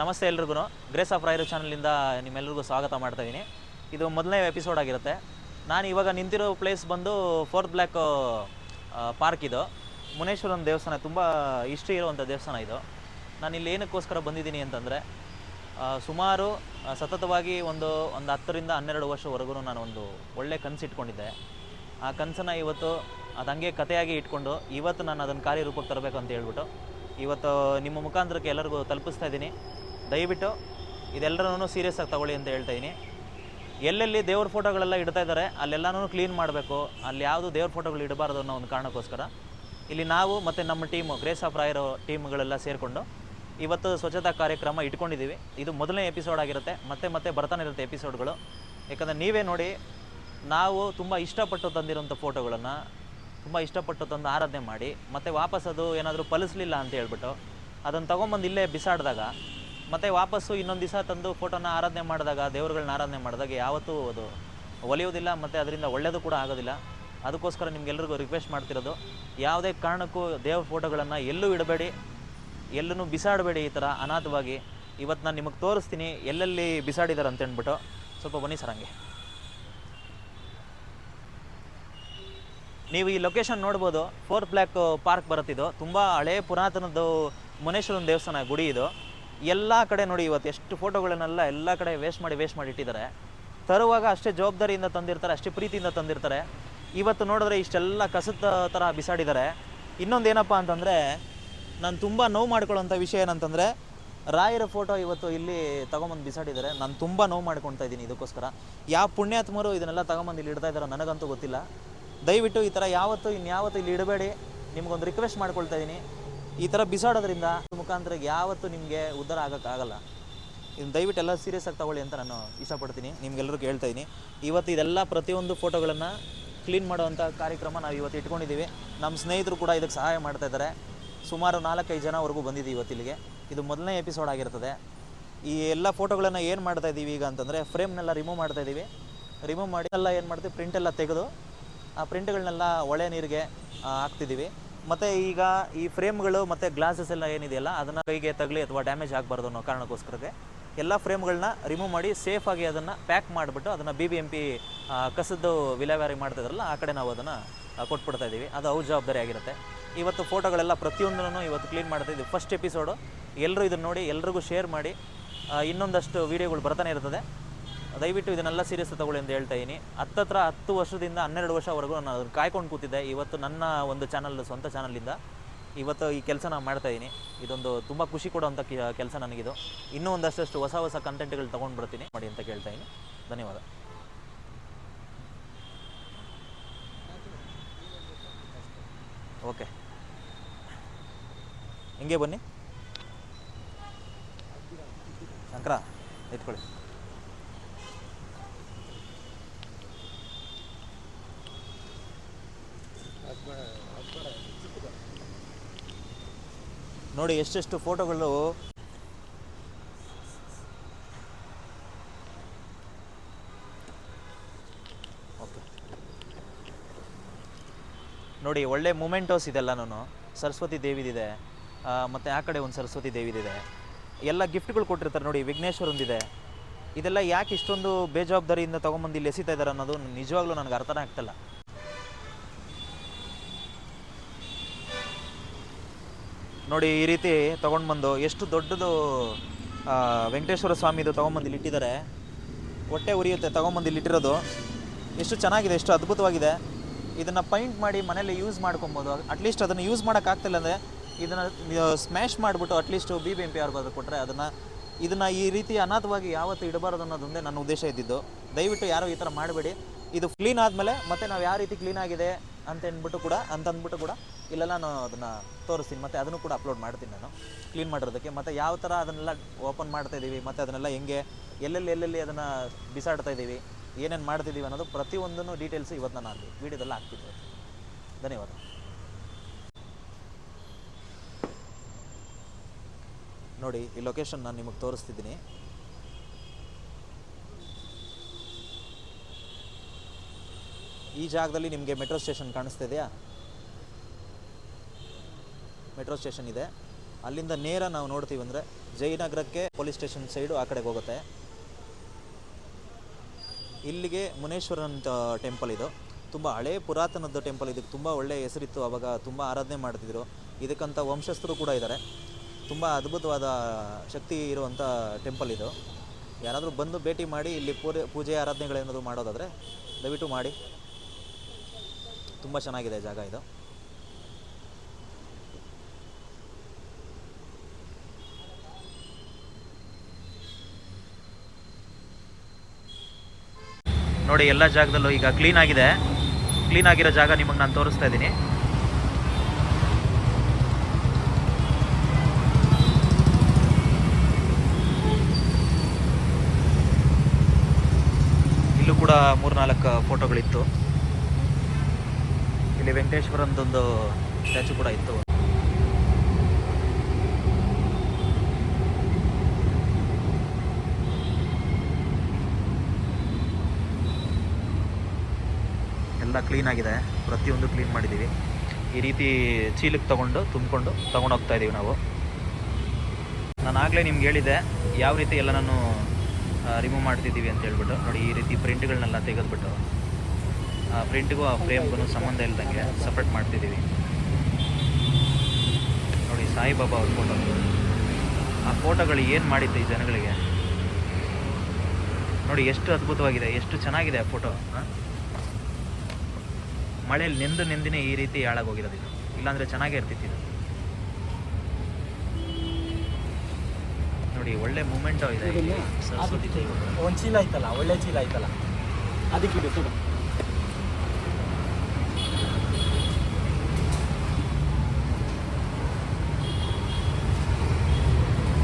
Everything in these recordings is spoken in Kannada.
ನಮಸ್ತೆ ಎಲ್ರಿಗೂ. ಗ್ರೇಸ್ ಆಫ್ ರಾಯರು ಚಾನಲಿಂದ ನಿಮ್ಮೆಲ್ಲರಿಗೂ ಸ್ವಾಗತ ಮಾಡ್ತಾ ಇದ್ದೀನಿ ಇದು ಮೊದಲನೇ ಎಪಿಸೋಡ್ ಆಗಿರುತ್ತೆ. ನಾನು ಇವಾಗ ನಿಂತಿರೋ ಪ್ಲೇಸ್ ಬಂದು ಫೋರ್ತ್ ಬ್ಲ್ಯಾಕ್ ಪಾರ್ಕ್ ಇದು. ಮುನೇಶ್ವರನ ದೇವಸ್ಥಾನ ತುಂಬ ಹಿಸ್ಟ್ರಿ ಇರುವಂಥ ದೇವಸ್ಥಾನ ಇದು. ನಾನು ಇಲ್ಲಿ ಏನಕ್ಕೋಸ್ಕರ ಬಂದಿದ್ದೀನಿ ಅಂತಂದರೆ ಸುಮಾರು ಸತತವಾಗಿ ಒಂದು ಒಂದು ಹತ್ತರಿಂದ ಹನ್ನೆರಡು ವರ್ಷವರೆಗೂ ನಾನು ಒಂದು ಒಳ್ಳೆ ಕನಸು ಇಟ್ಕೊಂಡಿದ್ದೆ. ಆ ಕನಸನ್ನು ಇವತ್ತು ಅದು ಹಂಗೆ ಕಥೆಯಾಗಿ ಇಟ್ಕೊಂಡು ಇವತ್ತು ನಾನು ಅದನ್ನು ಕಾರ್ಯರೂಪಕ್ಕೆ ತರಬೇಕು ಅಂತ ಹೇಳ್ಬಿಟ್ಟು, ಇವತ್ತು ನಿಮ್ಮ ಮುಖಾಂತರಕ್ಕೆ ಎಲ್ಲರಿಗೂ ತಲುಪಿಸ್ತಾ ಇದ್ದೀನಿ ದಯವಿಟ್ಟು ಇದೆಲ್ಲರೂ ಸೀರಿಯಸ್ ಆಗಿ ತಗೊಳ್ಳಿ ಅಂತ ಹೇಳ್ತಾ ಇದ್ದೀನಿ ಎಲ್ಲೆಲ್ಲಿ ದೇವ್ರ ಫೋಟೋಗಳೆಲ್ಲ ಇಡ್ತಾ ಇದ್ದಾರೆ, ಅಲ್ಲೆಲ್ಲನೂ ಕ್ಲೀನ್ ಮಾಡಬೇಕು. ಅಲ್ಲಿ ಯಾವುದು ದೇವ್ರ ಫೋಟೋಗಳು ಇಡಬಾರ್ದು ಅನ್ನೋ ಒಂದು ಕಾರಣಕ್ಕೋಸ್ಕರ. ಇಲ್ಲಿ ನಾವು ಮತ್ತು ನಮ್ಮ ಟೀಮು ಗ್ರೇಸ್ ಆಫ್ ರಾಯರ್ ಟೀಮ್ಗಳೆಲ್ಲ ಸೇರಿಕೊಂಡು ಇವತ್ತು ಸ್ವಚ್ಛತಾ ಕಾರ್ಯಕ್ರಮ ಇಟ್ಕೊಂಡಿದ್ದೀವಿ. ಇದು ಮೊದಲನೇ ಎಪಿಸೋಡ್ ಆಗಿರುತ್ತೆ, ಮತ್ತೆ ಮತ್ತೆ ಬರ್ತಾನೆ ಇರುತ್ತೆ ಎಪಿಸೋಡ್ಗಳು ಯಾಕಂದರೆ ನೀವೇ ನೋಡಿ, ನಾವು ತುಂಬ ಇಷ್ಟಪಟ್ಟು ತಂದಿರುವಂಥ ಫೋಟೋಗಳನ್ನು ತುಂಬ ಇಷ್ಟಪಟ್ಟು ತಂದು ಆರಾಧನೆ ಮಾಡಿ, ಮತ್ತು ವಾಪಸ್ ಅದು ಏನಾದರೂ ಫಲಿಸಲಿಲ್ಲ ಅಂತ ಹೇಳ್ಬಿಟ್ಟು ಅದನ್ನು ತೊಗೊಂಬಂದು ಇಲ್ಲೇ ಬಿಸಾಡಿದಾಗ ಮತ್ತು ವಾಪಸ್ಸು ಇನ್ನೊಂದು ದಿವಸ ತಂದು ಫೋಟೋನ ಆರಾಧನೆ ಮಾಡಿದಾಗ ದೇವರುಗಳನ್ನ ಆರಾಧನೆ ಮಾಡಿದಾಗ ಯಾವತ್ತೂ ಅದು ಒಲಿಯೋದಿಲ್ಲ ಮತ್ತು ಅದರಿಂದ ಒಳ್ಳೆಯದು ಕೂಡ ಆಗೋದಿಲ್ಲ. ಅದಕ್ಕೋಸ್ಕರ ನಿಮ್ಗೆಲ್ರಿಗೂ ರಿಕ್ವೆಸ್ಟ್ ಮಾಡ್ತಿರೋದು, ಯಾವುದೇ ಕಾರಣಕ್ಕೂ ದೇವ್ರ ಫೋಟೋಗಳನ್ನು ಎಲ್ಲೂ ಇಡಬೇಡಿ ಎಲ್ಲೂ ಬಿಸಾಡಬೇಡಿ ಈ ಥರ ಅನಾಥವಾಗಿ. ಇವತ್ತು ನಾನು ನಿಮಗೆ ತೋರಿಸ್ತೀನಿ ಎಲ್ಲೆಲ್ಲಿ ಬಿಸಾಡಿದ್ದಾರೆ ಅಂತ ಅಂದ್ಬಿಟ್ಟು ಸ್ವಲ್ಪ ಬನ್ನಿ ಸರ್ ಹಂಗೆ. ನೀವು ಈ ಲೊಕೇಶನ್ ನೋಡ್ಬೋದು ಫೋರ್ ಬ್ಲ್ಯಾಕ್ ಪಾರ್ಕ್ ಬರುತ್ತಿದ್ದು, ತುಂಬ ಹಳೇ ಪುರಾತನದ್ದು ಮುನೇಶ್ವರನ ದೇವಸ್ಥಾನ ಗುಡಿ ಇದು. ಎಲ್ಲ ಕಡೆ ನೋಡಿ ಇವತ್ತು ಎಷ್ಟು ಫೋಟೋಗಳನ್ನೆಲ್ಲ ಎಲ್ಲ ಕಡೆ ವೇಸ್ಟ್ ಮಾಡಿ ವೇಸ್ಟ್ ಮಾಡಿ ಇಟ್ಟಿದ್ದಾರೆ. ತರುವಾಗ ಅಷ್ಟೇ ಜವಾಬ್ದಾರಿಯಿಂದ ತಂದಿರ್ತಾರೆ, ಅಷ್ಟೇ ಪ್ರೀತಿಯಿಂದ ತಂದಿರ್ತಾರೆ. ಇವತ್ತು ನೋಡಿದ್ರೆ ಇಷ್ಟೆಲ್ಲ ಕಸದ ಥರ ಬಿಸಾಡಿದ್ದಾರೆ. ಇನ್ನೊಂದು ಏನಪ್ಪ ಅಂತಂದರೆ, ನಾನು ತುಂಬ ನೋವು ಮಾಡ್ಕೊಳ್ಳೋಂಥ ವಿಷಯ ಏನಂತಂದರೆ, ರಾಯರ ಫೋಟೋ ಇವತ್ತು ಇಲ್ಲಿ ತಗೊಂಬಂದು ಬಿಸಾಡಿದ್ದಾರೆ. ನಾನು ತುಂಬ ನೋವು ಮಾಡ್ಕೊಳ್ತಾ ಇದ್ದೀನಿ ಇದಕ್ಕೋಸ್ಕರ. ಯಾವ ಪುಣ್ಯಾತ್ಮರು ಇದನ್ನೆಲ್ಲ ತಗೊಂಬಂದು ಇಲ್ಲಿ ಇಡ್ತಾ ಇದ್ದಾರೋ ನನಗಂತೂ ಗೊತ್ತಿಲ್ಲ. ದಯವಿಟ್ಟು ಈ ಥರ ಯಾವತ್ತು ಇನ್ಯಾವತ್ತು ಇಲ್ಲಿ ಇಡಬೇಡಿ. ನಿಮಗೊಂದು ರಿಕ್ವೆಸ್ಟ್ ಮಾಡ್ಕೊಳ್ತಾ ಇದ್ದೀನಿ. ಈ ಥರ ಬಿಸಾಡೋದ್ರಿಂದ ಮುಖಾಂತರ ಯಾವತ್ತೂ ನಿಮಗೆ ಉದ್ಧಾರ ಆಗೋಕ್ಕಾಗಲ್ಲ. ಇದನ್ನು ದಯವಿಟ್ಟು ಎಲ್ಲ ಸೀರಿಯಸ್ ಆಗಿ ತಗೊಳ್ಳಿ ಅಂತ ನಾನು ಇಷ್ಟಪಡ್ತೀನಿ. ನಿಮ್ಗೆಲ್ಲರಿಗೂ ಹೇಳ್ತಾ ಇದ್ದೀನಿ ಇವತ್ತು ಇದೆಲ್ಲ ಪ್ರತಿಯೊಂದು ಫೋಟೋಗಳನ್ನು ಕ್ಲೀನ್ ಮಾಡುವಂಥ ಕಾರ್ಯಕ್ರಮ ನಾವು ಇವತ್ತು ಇಟ್ಕೊಂಡಿದ್ದೀವಿ. ನಮ್ಮ ಸ್ನೇಹಿತರು ಕೂಡ ಇದಕ್ಕೆ ಸಹಾಯ ಮಾಡ್ತಾ ಇದ್ದಾರೆ. ಸುಮಾರು ನಾಲ್ಕೈದು ಜನವರೆಗೂ ಬಂದಿದ್ದೀವಿ ಇವತ್ತು ಇಲ್ಲಿಗೆ. ಇದು ಮೊದಲನೇ ಎಪಿಸೋಡ್ ಆಗಿರ್ತದೆ. ಈ ಎಲ್ಲ ಫೋಟೋಗಳನ್ನು ಏನು ಮಾಡ್ತಾ ಇದ್ದೀವಿ ಈಗ ಅಂತಂದರೆ ಫ್ರೇಮ್ನೆಲ್ಲ ರಿಮೂವ್ ಮಾಡ್ತಾ ಇದ್ದೀವಿ ರಿಮೂವ್ ಮಾಡಿ ಎಲ್ಲ ಏನು ಮಾಡ್ತೀವಿ ಪ್ರಿಂಟೆಲ್ಲ ತೆಗೆದು ಆ ಪ್ರಿಂಟ್ಗಳನ್ನೆಲ್ಲ ಒಳೆ ನೀರಿಗೆ ಹಾಕ್ತಿದ್ದೀವಿ. ಮತ್ತು ಈಗ ಈ ಫ್ರೇಮ್ಗಳು ಮತ್ತು ಗ್ಲಾಸಸ್ ಎಲ್ಲ ಏನಿದೆಯಲ್ಲ, ಅದನ್ನು ಕೈಗೆ ತಗಲಿ ಅಥವಾ ಡ್ಯಾಮೇಜ್ ಆಗಬಾರ್ದು ಅನ್ನೋ ಕಾರಣಕ್ಕೋಸ್ಕರಕ್ಕೆ ಎಲ್ಲ ಫ್ರೇಮ್ಗಳನ್ನ ರಿಮೂವ್ ಮಾಡಿ ಸೇಫಾಗಿ ಅದನ್ನು ಪ್ಯಾಕ್ ಮಾಡಿಬಿಟ್ಟು ಅದನ್ನು ಬಿ ಬಿ ಎಂ ಕಸದ್ದು ವಿಲೇವಾರಿ ಮಾಡ್ತಿದ್ರಲ್ಲ ಆ ಕಡೆ ನಾವು ಅದನ್ನು ಕೊಟ್ಬಿಡ್ತಾ ಇದ್ದೀವಿ. ಅದು ಅವ್ರ ಜವಾಬ್ದಾರಿ ಆಗಿರುತ್ತೆ. ಇವತ್ತು ಫೋಟೋಗಳೆಲ್ಲ ಪ್ರತಿಯೊಂದನ್ನು ಇವತ್ತು ಕ್ಲೀನ್ ಮಾಡ್ತಾ ಇದ್ದೀವಿ. ಫಸ್ಟ್ ಎಪಿಸೋಡು ಎಲ್ಲರೂ ಇದನ್ನು ನೋಡಿ, ಎಲ್ರಿಗೂ ಶೇರ್ ಮಾಡಿ ಇನ್ನೊಂದಷ್ಟು ವೀಡಿಯೋಗಳು ಬರ್ತಾನೆ ಇರ್ತದೆ. ದಯವಿಟ್ಟು ಇದನ್ನೆಲ್ಲ ಸೀರಿಯಸ್ ತಗೊಳ್ಳಿ ಅಂತ ಹೇಳ್ತಾ ಇದ್ದೀನಿ ಹತ್ತತ್ರ ಹತ್ತು ವರ್ಷದಿಂದ ಹನ್ನೆರಡು ವರ್ಷವರೆಗೂ ನಾನು ಅದನ್ನು ಕಾಯ್ಕೊಂಡು ಕೂತಿದ್ದೆ. ಇವತ್ತು ನನ್ನ ಒಂದು ಚಾನಲ್ ಸ್ವಂತ ಚಾನಲಿಂದ ಇವತ್ತು ಈ ಕೆಲಸ ನಾನು ಮಾಡ್ತಾ ಇದ್ದೀನಿ ಇದೊಂದು ತುಂಬ ಖುಷಿ ಕೊಡೋವಂಥ ಕೆಲಸ ನನಗಿದು. ಇನ್ನೂ ಒಂದಷ್ಟು ಹೊಸ ಹೊಸ ಕಂಟೆಂಟ್ಗಳು ತೊಗೊಂಡು ಬರ್ತೀನಿ. ಮಾಡಿ ಅಂತ ಕೇಳ್ತಾ ಇದ್ದೀನಿ ಧನ್ಯವಾದ. ಓಕೆ. ಹಿಂಗೆ ಬನ್ನಿ. ಶಂಕರ, ಎತ್ಕೊಳ್ಳಿ. ನೋಡಿ ಎಷ್ಟೆಷ್ಟು ಫೋಟೋಗಳು. ಓಕೆ. ನೋಡಿ ಒಳ್ಳೆ ಮೂಮೆಂಟೋಸ್ ನಾನು ಸರಸ್ವತಿ ದೇವಿದಿದೆ. ಮತ್ತು ಮತ್ತೆ ಆ ಕಡೆ ಒಂದು ಸರಸ್ವತಿ ದೇವಿದಿದೆ. ಎಲ್ಲ ಗಿಫ್ಟ್ಗಳು ಕೊಟ್ಟಿರ್ತಾರೆ ನೋಡಿ, ವಿಘ್ನೇಶ್ವರಂದಿದೆ. ಇದೆಲ್ಲ ಯಾಕೆ ಇಷ್ಟೊಂದು ಬೇಜವಾಬ್ದಾರಿಯಿಂದ ತೊಗೊಂಬಂದು ಇಲ್ಲಿ ಎಸಿತಾ ಇದ್ದಾರೆ ಅನ್ನೋದು ನಿಜವಾಗ್ಲೂ ನನಗೆ ಅರ್ಥನೇ ಆಗ್ತಿಲ್ಲ. ನೋಡಿ, ಈ ರೀತಿ ತೊಗೊಂಡು ಬಂದು ಎಷ್ಟು ದೊಡ್ಡದು ವೆಂಕಟೇಶ್ವರ ಸ್ವಾಮಿದು ತೊಗೊಂಬಂದು ಇಲ್ಲಿ ಇಟ್ಟಿದ್ದಾರೆ. ಹೊಟ್ಟೆ ಉರಿಯುತ್ತೆ ತೊಗೊಂಬಂದು ಇಲ್ಲಿ ಇಟ್ಟಿರೋದು. ಎಷ್ಟು ಚೆನ್ನಾಗಿದೆ, ಎಷ್ಟು ಅದ್ಭುತವಾಗಿದೆ. ಇದನ್ನು ಪೈಂಟ್ ಮಾಡಿ ಮನೇಲಿ ಯೂಸ್ ಮಾಡ್ಕೊಬೋದು. ಅಟ್ಲೀಸ್ಟ್ ಅದನ್ನು ಯೂಸ್ ಮಾಡೋಕ್ಕಾಗ್ತಿಲ್ಲ ಅಂದರೆ ಇದನ್ನು ಸ್ಮ್ಯಾಶ್ ಮಾಡಿಬಿಟ್ಟು at least B B M P ಅವ್ರಿಗೆ ಕೊಟ್ಟರೆ ಅದನ್ನು, ಇದನ್ನು ಈ ರೀತಿ ಅನಾಥವಾಗಿ ಯಾವತ್ತೂ ಇಡಬಾರ್ದು ಅನ್ನೋದೊಂದೇ ನನ್ನ ಉದ್ದೇಶ ಇದ್ದಿದ್ದು. ದಯವಿಟ್ಟು ಯಾರು ಈ ಥರ ಮಾಡಬೇಡಿ. ಇದು ಕ್ಲೀನ್ ಆದಮೇಲೆ ಮತ್ತೆ ನಾವು ಯಾವ ರೀತಿ ಕ್ಲೀನ್ ಆಗಿದೆ ಅಂತ ಅಂದ್ಬಿಟ್ಟು ಕೂಡ, ಅಂತ ಅಂದ್ಬಿಟ್ಟು ಕೂಡ ಇಲ್ಲೆಲ್ಲ ನಾನು ಅದನ್ನು ತೋರಿಸ್ತೀನಿ. ಮತ್ತು ಅದನ್ನು ಕೂಡ ಅಪ್ಲೋಡ್ ಮಾಡ್ತೀನಿ ನಾನು ಕ್ಲೀನ್ ಮಾಡಿರೋದಕ್ಕೆ. ಮತ್ತು ಯಾವ ಥರ ಅದನ್ನೆಲ್ಲ ಓಪನ್ ಮಾಡ್ತಾ ಇದ್ದೀವಿ ಮತ್ತು ಅದನ್ನೆಲ್ಲ ಹೆಂಗೆ, ಎಲ್ಲೆಲ್ಲಿ ಎಲ್ಲೆಲ್ಲಿ ಅದನ್ನು ಬಿಸಾಡ್ತಾ ಇದ್ದೀವಿ ಏನೇನು ಮಾಡ್ತಿದ್ದೀವಿ ಅನ್ನೋದು ಪ್ರತಿಯೊಂದನ್ನು ಡೀಟೇಲ್ಸ್ ಇವತ್ತು ನಾನು ಅಲ್ಲಿ ವೀಡಿಯೋದಲ್ಲಿ ಹಾಕ್ತೀನಿ ಧನ್ಯವಾದ. ನೋಡಿ, ಈ ಲೊಕೇಶನ್ ನಾನು ನಿಮಗೆ ತೋರಿಸ್ತಿದ್ದೀನಿ. ಈ ಜಾಗದಲ್ಲಿ ನಿಮಗೆ ಮೆಟ್ರೋ ಸ್ಟೇಷನ್ ಕಾಣಿಸ್ತಿದೆಯಾ? ಮೆಟ್ರೋ ಸ್ಟೇಷನ್ ಇದೆ. ಅಲ್ಲಿಂದ ನೇರ ನಾವು ನೋಡ್ತೀವಿ ಅಂದರೆ ಜಯನಗರಕ್ಕೆ ಪೊಲೀಸ್ ಸ್ಟೇಷನ್ ಸೈಡು ಆ ಕಡೆಗೆ ಹೋಗುತ್ತೆ. ಇಲ್ಲಿಗೆ ಮುನೇಶ್ವರನ್ ಟೆಂಪಲ್ ಇದು. ತುಂಬ ಹಳೇ ಪುರಾತನದ ಟೆಂಪಲ್ ಇದಕ್ಕೆ ತುಂಬ ಒಳ್ಳೆ ಹೆಸರಿತ್ತು. ಅವಾಗ ತುಂಬ ಆರಾಧನೆ ಮಾಡ್ತಿದ್ರು. ಇದಕ್ಕಂಥ ವಂಶಸ್ಥರು ಕೂಡ ಇದ್ದಾರೆ ತುಂಬ ಅದ್ಭುತವಾದ ಶಕ್ತಿ ಇರುವಂಥ ಟೆಂಪಲ್ ಇದು. ಯಾರಾದರೂ ಬಂದು ಭೇಟಿ ಮಾಡಿ ಇಲ್ಲಿ ಪೂಜೆ, ಆರಾಧನೆಗಳೇನಾದರೂ ಮಾಡೋದಾದರೆ ದಯವಿಟ್ಟು ಮಾಡಿ. ತುಂಬ ಚೆನ್ನಾಗಿದೆ ಜಾಗ ಇದು. ನೋಡಿ, ಎಲ್ಲ ಜಾಗದಲ್ಲೂ ಈಗ ಕ್ಲೀನ್ ಆಗಿದೆ. ಕ್ಲೀನ್ ಆಗಿರೋ ಜಾಗ ನಿಮಗೆ ನಾನು ತೋರಿಸ್ತಾ ಇದ್ದೀನಿ. ಇಲ್ಲೂ ಕೂಡ ಮೂರ್ನಾಲ್ಕು ಫೋಟೋಗಳಿತ್ತು ಇಲ್ಲಿ ವೆಂಕಟೇಶ್ವರಂದೊಂದು ಸ್ಟ್ಯಾಚು ಕೂಡ ಇತ್ತು. ಎಲ್ಲ ಕ್ಲೀನ್ ಆಗಿದೆ. ಪ್ರತಿಯೊಂದು ಕ್ಲೀನ್ ಮಾಡಿದ್ದೀವಿ. ಈ ರೀತಿ ಚೀಲಕ್ಕೆ ತಗೊಂಡು, ತುಂಬಿಕೊಂಡು ಹೋಗ್ತಾ ಇದ್ದೀವಿ ನಾವು. ನಾನು ಆಗಲೇ ನಿಮ್ಗೆ ಹೇಳಿದ್ದೆ, ಯಾವ ರೀತಿ ಎಲ್ಲ ನಾನು ರಿಮೂವ್ ಮಾಡ್ತಿದ್ದೀವಿ ಅಂತ ಹೇಳ್ಬಿಟ್ಟು. ನೋಡಿ, ಈ ರೀತಿ ಪ್ರಿಂಟ್ಗಳನ್ನೆಲ್ಲ ತೆಗೆದ್ಬಿಟ್ಟು. ಆ ಪ್ರಿಂಟ್ಗೂ ಆ ಫ್ರೇಮ್ಗೂ ಸಂಬಂಧ ಇಲ್ದಂಗೆ ಸಪ್ರೇಟ್ ಮಾಡ್ತಿದ್ದೀವಿ. ನೋಡಿ ಸಾಯಿಬಾಬಾ ಅವ್ರ ಫೋಟೋ ಆ ಫೋಟೋಗಳು ಏನು ಮಾಡಿತ್ತು ಈ ಜನಗಳಿಗೆ? ನೋಡಿ ಎಷ್ಟು ಅದ್ಭುತವಾಗಿದೆ ಎಷ್ಟು ಚೆನ್ನಾಗಿದೆ ಆ ಫೋಟೋ ಮಳೆಯಲ್ಲಿ ನೆಂದು ನೆಂದಿನೇ ಈ ರೀತಿ ಹಾಳಾಗೋಗಿರೋದು ಇದು. ಇಲ್ಲಾಂದ್ರೆ ಚೆನ್ನಾಗೇ ಇರ್ತಿತ್ತು ಇದು. ನೋಡಿ ಒಳ್ಳೆ ಮೂಮೆಂಟು ಇದೆ ಸರಸ್ವತಿ. ಒಂದು ಚೀಲ ಆಯ್ತಲ್ಲ ಒಳ್ಳೆ ಚೀಲ ಆಯ್ತಲ್ಲ. ಅದಕ್ಕೆ ಇದು ಸುಡು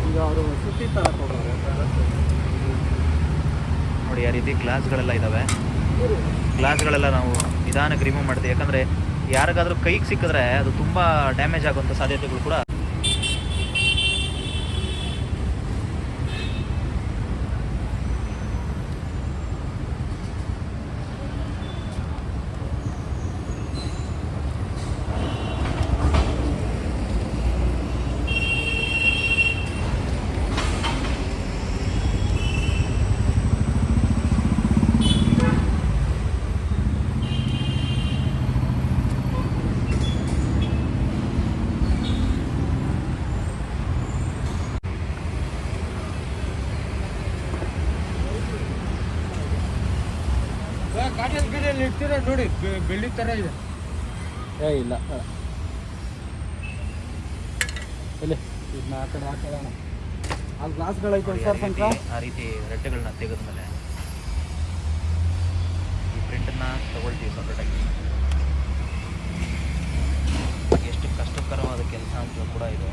ಈಗ ಅವರು ಸುತ್ತಿ ತರಕ್ಕೆ ಹೋಗೋರು ನೋಡಿ ಆ ರೀತಿ ಗ್ಲಾಸ್ಗಳೆಲ್ಲ ಇದ್ದಾವೆ ಗ್ಲಾಸ್ಗಳೆಲ್ಲ ನಾವು ನಿಧಾನಕ್ಕೆ ರಿಮೂವ್ ಮಾಡ್ತೀವಿ. ಯಾಕಂದರೆ ಯಾರಿಗಾದ್ರೂ ಕೈಗೆ ಸಿಕ್ಕಿದ್ರೆ ಅದು ತುಂಬ ಡ್ಯಾಮೇಜ್ ಆಗುವಂಥ ಸಾಧ್ಯತೆಗಳು ಕೂಡ ಕಾಟನ್ ಗಿಡಲ್ಲಿ ಇಡ್ತೀರ ನೋಡಿ ಬೆಳ್ಳಿ ಥರ ಇದೆ. ಏ ಇಲ್ಲ. ಎಲ್ಲಿ? ಇದನ್ನ ಆ ಕಡೆ ಹಾಕೋಣ. ಅಲ್ಲಿ ಗ್ಲಾಸ್ಗಳೈತೆ ಆ ಸರ್ ರೀತಿ ಸಂಕ ಆ ರೀತಿ ರೆಟ್ಟೆಗಳನ್ನ ತೆಗೆದ್ಮೇಲೆ ಈ ಪ್ರಿಂಟನ್ನು ತಗೊಳ್ತೀವಿ ಸಪ್ರೇಟಾಗಿ ಎಷ್ಟು ಕಷ್ಟಕರವಾದ ಕೆಲಸ ಅಂತ ಕೂಡ ಇದು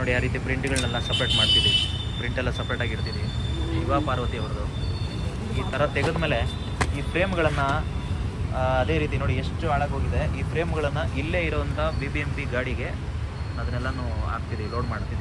ನೋಡಿ ಆ ರೀತಿ ಪ್ರಿಂಟ್ಗಳನ್ನೆಲ್ಲ ಸಪ್ರೇಟ್ ಮಾಡ್ತಿದ್ದೀವಿ. ಪ್ರಿಂಟೆಲ್ಲ ಸಪ್ರೇಟ್ ಆಗಿರ್ತೀವಿ ಶಿವ ಪಾರ್ವತಿ ಅವ್ರದ್ದು. ಈ ಥರ ತೆಗೆದ್ಮೇಲೆ ಈ ಫ್ರೇಮ್ಗಳನ್ನು ಅದೇ ರೀತಿ ನೋಡಿ ಎಷ್ಟು ಹಾಳಾಗೋಗಿದೆ ಈ ಫ್ರೇಮ್ಗಳನ್ನು ಇಲ್ಲೇ ಇರೋವಂಥ ಬಿ ಬಿ ಎಂ ಪಿ ಗಾಡಿಗೆ ಅದನ್ನೆಲ್ಲನೂ ಹಾಕ್ತಿದ್ದೀವಿ ಲೋಡ್ ಮಾಡ್ತಿದ್ದೀವಿ.